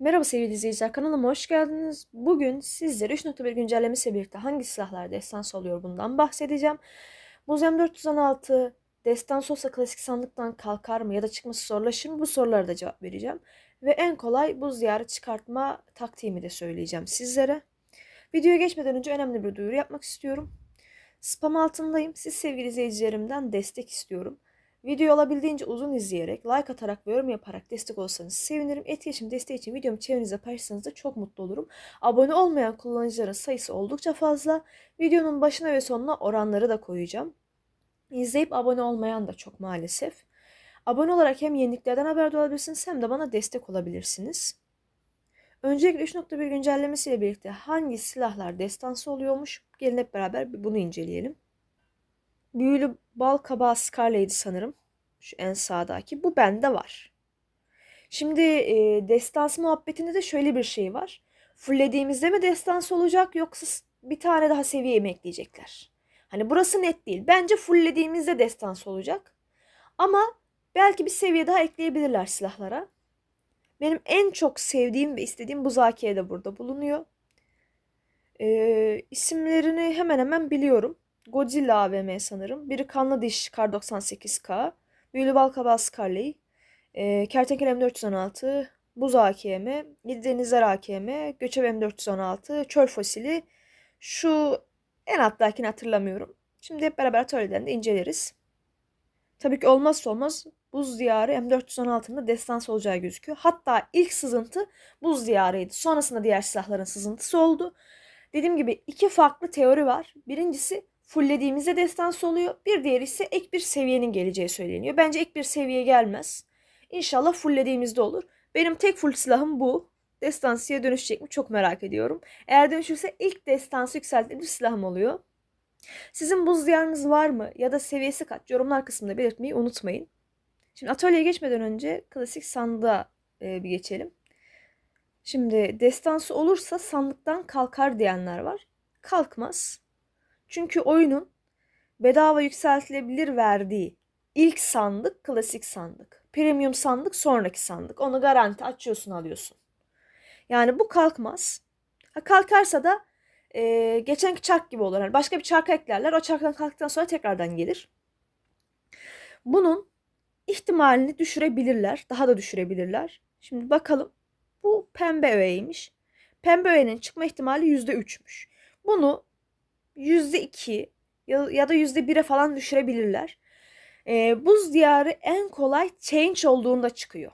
Merhaba sevgili izleyiciler, kanalıma hoş geldiniz. Bugün sizlere 3.1 güncellemesiyle birlikte hangi silahlar destans oluyor bundan bahsedeceğim. Buz M416 destans olsa klasik sandıktan kalkar mı ya da çıkması zorlaşır mı? Bu sorulara da cevap vereceğim. Ve en kolay buz diyarı çıkartma taktiğimi de söyleyeceğim sizlere. Videoya geçmeden önce önemli bir duyuru yapmak istiyorum. Spam altındayım. Siz sevgili izleyicilerimden destek istiyorum. Videoyu olabildiğince uzun izleyerek, like atarak ve yorum yaparak destek olsanız sevinirim. Etkileşim desteği için videomu çevrenizde paylaşırsanız da çok mutlu olurum. Abone olmayan kullanıcıların sayısı oldukça fazla. Videonun başına ve sonuna oranları da koyacağım. İzleyip abone olmayan da çok maalesef. Abone olarak hem yeniliklerden haberdar olabilirsiniz hem de bana destek olabilirsiniz. Öncelikle 3.1 güncellemesiyle birlikte hangi silahlar destansı oluyormuş? Gelin hep beraber bunu inceleyelim. Büyülü bal kabağı Scarlet'di sanırım. Şu en sağdaki. Bu bende var. Şimdi e, destans muhabbetinde de şöyle bir şey var. Fullediğimizde mi destans olacak yoksa bir tane daha seviye mi ekleyecekler? Hani burası net değil. Bence fullediğimizde destans olacak. Ama belki bir seviye daha ekleyebilirler silahlara. Benim en çok sevdiğim ve istediğim Buzakiye de burada bulunuyor. E, isimlerini hemen hemen biliyorum. Godzilla AVM sanırım. Biri Kanlı Diş Kar 98K. Büyülü Balkabağı Scarlet. E, Kertenkele M416. Buz AKM. Yedi Denizler AKM. Göçev M416. Çöl Fosili. Şu en alttakini hatırlamıyorum. Şimdi hep beraber atölyeden de inceleriz. Tabii ki olmazsa olmaz Buz Diyarı M416'nın da destans olacağı gözüküyor. Hatta ilk sızıntı Buz Diyarı'ydı. Sonrasında diğer silahların sızıntısı oldu. Dediğim gibi iki farklı teori var. Birincisi fulllediğimizde destans oluyor. Bir diğeri ise ek bir seviyenin geleceği söyleniyor. Bence ek bir seviye gelmez. İnşallah fulllediğimizde olur. Benim tek full silahım bu. Destansıya dönüşecek mi çok merak ediyorum. Eğer dönüşürse ilk destansı yükselttiğim bir silahım oluyor. Sizin buz diyarınız var mı? Ya da seviyesi kaç? Yorumlar kısmında belirtmeyi unutmayın. Şimdi atölyeye geçmeden önce klasik sandığa e, bir geçelim. Şimdi destansı olursa sandıktan kalkar diyenler var. Kalkmaz. Çünkü oyunun bedava yükseltilebilir verdiği ilk sandık klasik sandık. Premium sandık sonraki sandık. Onu garanti açıyorsun alıyorsun. Yani bu kalkmaz. Ha, kalkarsa da e, geçenki çark gibi olur. Yani başka bir çarka eklerler. O çarktan kalktıktan sonra tekrardan gelir. Bunun ihtimalini düşürebilirler. Daha da düşürebilirler. Şimdi bakalım. Bu pembe öğeymiş. Pembe öğenin çıkma ihtimali %3'müş. Bunu %2 ya da %1'e falan düşürebilirler. Ee, buz diyarı en kolay change olduğunda çıkıyor.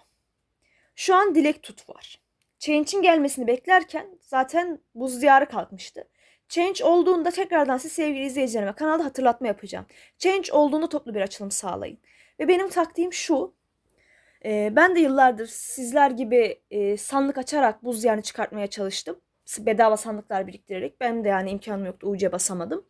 Şu an dilek tut var. Change'in gelmesini beklerken zaten buz diyarı kalkmıştı. Change olduğunda tekrardan siz sevgili izleyicilerime kanalda hatırlatma yapacağım. Change olduğunda toplu bir açılım sağlayın. Ve benim taktiğim şu. E, ben de yıllardır sizler gibi e, sandık açarak buz diyarını çıkartmaya çalıştım bedava sandıklar biriktirerek. Benim de yani imkanım yoktu. UC basamadım.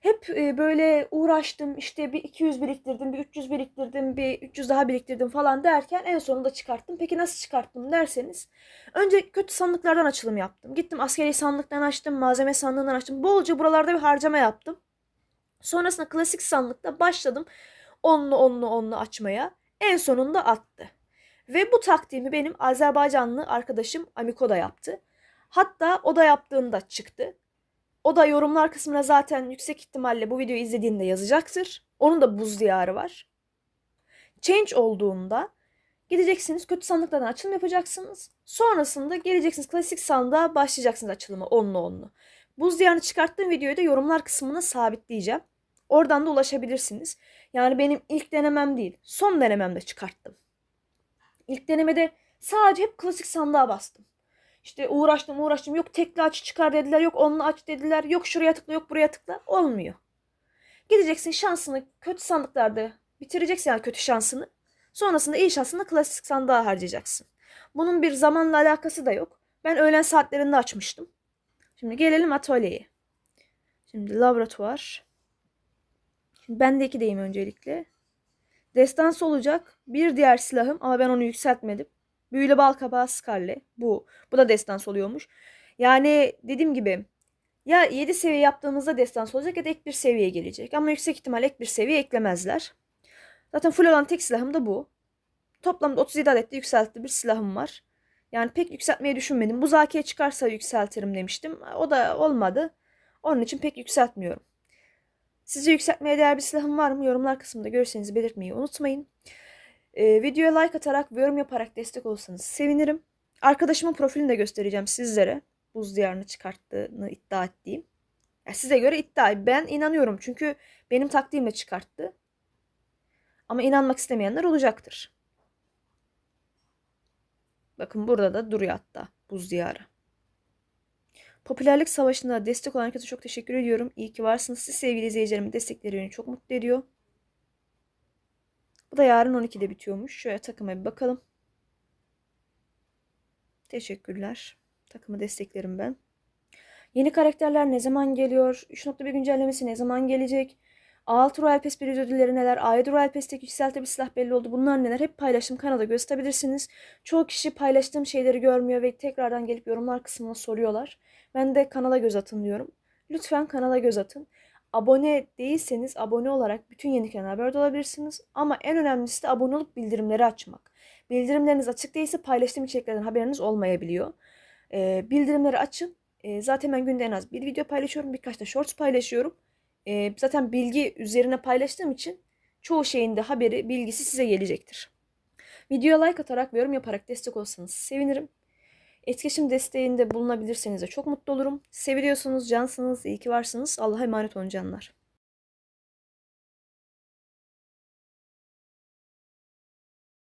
Hep e, böyle uğraştım. işte bir 200 biriktirdim, bir 300 biriktirdim, bir 300 daha biriktirdim falan derken en sonunda çıkarttım. Peki nasıl çıkarttım derseniz. Önce kötü sandıklardan açılım yaptım. Gittim askeri sandıktan açtım, malzeme sandığından açtım. Bolca buralarda bir harcama yaptım. Sonrasında klasik sandıkta başladım onlu onlu onlu açmaya. En sonunda attı. Ve bu taktiğimi benim Azerbaycanlı arkadaşım Amiko da yaptı. Hatta o da yaptığında çıktı. O da yorumlar kısmına zaten yüksek ihtimalle bu videoyu izlediğinde yazacaktır. Onun da buz diyarı var. Change olduğunda gideceksiniz kötü sandıklardan açılım yapacaksınız. Sonrasında geleceksiniz klasik sandığa başlayacaksınız açılımı onlu onlu. Buz diyarını çıkarttığım videoyu da yorumlar kısmına sabitleyeceğim. Oradan da ulaşabilirsiniz. Yani benim ilk denemem değil, son denememde çıkarttım. İlk denemede sadece hep klasik sandığa bastım. İşte uğraştım uğraştım yok tekli aç çıkar dediler yok onunla aç dediler yok şuraya tıkla yok buraya tıkla olmuyor. Gideceksin şansını kötü sandıklarda bitireceksin yani kötü şansını. Sonrasında iyi şansını klasik sandığa harcayacaksın. Bunun bir zamanla alakası da yok. Ben öğlen saatlerinde açmıştım. Şimdi gelelim atölyeye. Şimdi laboratuvar. Şimdi ben de ikideyim öncelikle. Destans olacak. Bir diğer silahım ama ben onu yükseltmedim. Büyülü bal kabağı Scarlet. Bu. Bu da destans oluyormuş. Yani dediğim gibi ya 7 seviye yaptığımızda destans olacak ya da ek bir seviye gelecek. Ama yüksek ihtimal ek bir seviye eklemezler. Zaten full olan tek silahım da bu. Toplamda 37 adet de yükseltli bir silahım var. Yani pek yükseltmeyi düşünmedim. Bu zakiye çıkarsa yükseltirim demiştim. O da olmadı. Onun için pek yükseltmiyorum. Sizce yükseltmeye değer bir silahım var mı? Yorumlar kısmında görürseniz belirtmeyi unutmayın. Ee, videoya like atarak ve yorum yaparak destek olursanız sevinirim. Arkadaşımın profilini de göstereceğim sizlere. Buz diyarını çıkarttığını iddia ettiğim. Ya size göre iddia. Ben inanıyorum çünkü benim taktiğimle çıkarttı. Ama inanmak istemeyenler olacaktır. Bakın burada da duruyor hatta buz diyarı. Popülerlik savaşında destek olan herkese çok teşekkür ediyorum. İyi ki varsınız. Siz sevgili izleyicilerimin destekleri beni çok mutlu ediyor. Da yarın 12'de bitiyormuş. Şöyle takıma bir bakalım. Teşekkürler. Takımı desteklerim ben. Yeni karakterler ne zaman geliyor? 3.1 güncellemesi ne zaman gelecek? A6 Royal Pass bir ödülleri neler? A7 Royal Pass'teki yükselti bir silah belli oldu. Bunlar neler? Hep paylaştım. Kanalda gösterebilirsiniz. Çoğu kişi paylaştığım şeyleri görmüyor ve tekrardan gelip yorumlar kısmına soruyorlar. Ben de kanala göz atın diyorum. Lütfen kanala göz atın. Abone değilseniz abone olarak bütün yeniliklerden haberdar olabilirsiniz. Ama en önemlisi de abone olup bildirimleri açmak. Bildirimleriniz açık değilse paylaştığım içeriklerden haberiniz olmayabiliyor. Ee, bildirimleri açın. Ee, zaten ben günde en az bir video paylaşıyorum. Birkaç da shorts paylaşıyorum. Ee, zaten bilgi üzerine paylaştığım için çoğu şeyin de haberi, bilgisi size gelecektir. Videoya like atarak ve yorum yaparak destek olsanız sevinirim. Etkileşim desteğinde bulunabilirseniz de çok mutlu olurum. Seviliyorsunuz, cansınız, iyi ki varsınız. Allah'a emanet olun canlar.